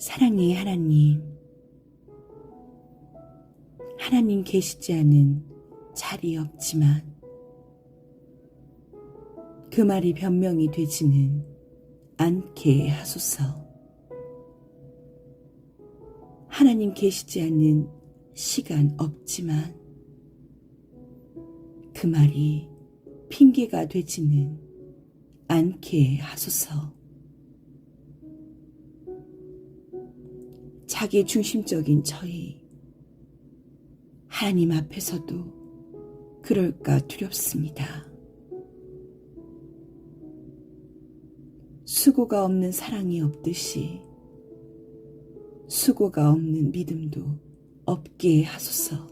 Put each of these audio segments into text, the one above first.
사랑의 하나님, 하나님 계시지 않은 자리 없지만 그 말이 변명이 되지는 않게 하소서. 하나님 계시지 않는 시간 없지만 그 말이 핑계가 되지는 않게 하소서. 자기 중심적인 저희 하나님 앞에서도 그럴까 두렵습니다. 수고가 없는 사랑이 없듯이 수고가 없는 믿음도 없게 하소서.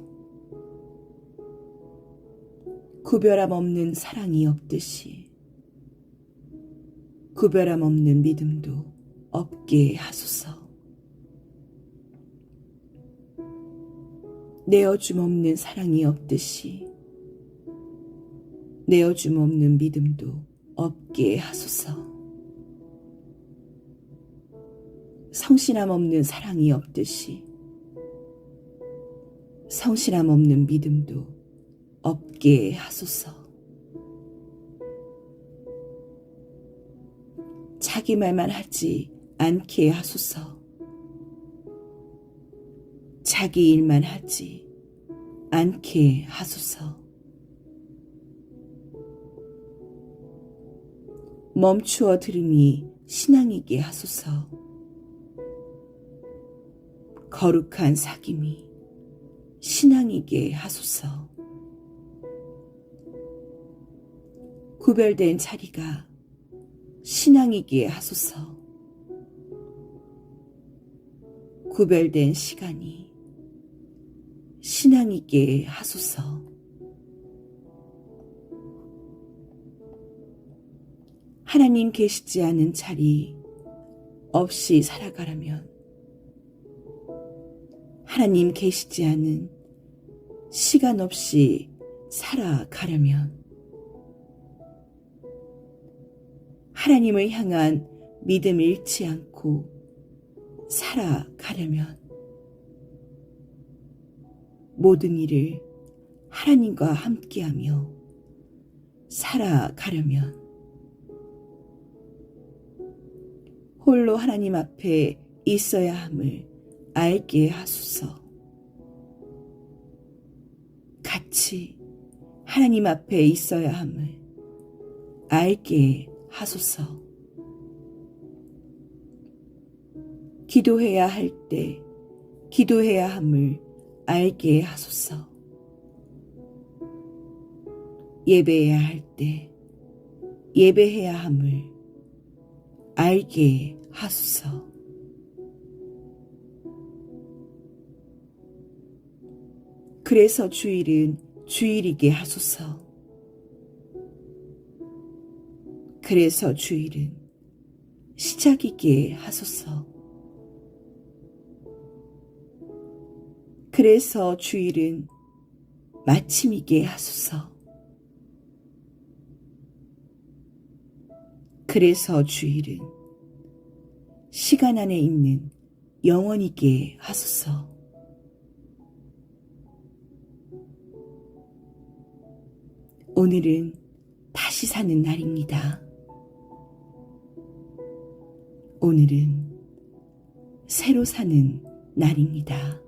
구별함 없는 사랑이 없듯이 구별함 없는 믿음도 없게 하소서. 내어줌 없는 사랑이 없듯이 내어줌 없는 믿음도 없게 하소서. 성실함 없는 사랑이 없듯이 성실함 없는 믿음도 없게 하소서. 자기 말만 하지 않게 하소서. 자기 일만 하지 않게 하소서. 멈추어 들음이 신앙이게 하소서. 거룩한 사귐이 신앙이게 하소서. 구별된 자리가 신앙이게 하소서. 구별된 시간이 신앙이게 하소서. 하나님 계시지 않은 자리 없이 살아가라면 하나님 계시지 않은 시간 없이 살아가려면 하나님을 향한 믿음 잃지 않고 살아가려면 모든 일을 하나님과 함께하며 살아가려면 홀로 하나님 앞에 있어야 함을 알게 하소서. 같이 하나님 앞에 있어야 함을 알게 하소서. 기도해야 할 때 기도해야 함을 알게 하소서. 예배해야 할 때 예배해야 함을 알게 하소서. 그래서 주일은 주일이게 하소서. 그래서 주일은 시작이게 하소서. 그래서 주일은 마침이게 하소서. 그래서 주일은 시간 안에 있는 영원이게 하소서. 오늘은 다시 사는 날입니다. 오늘은 새로 사는 날입니다.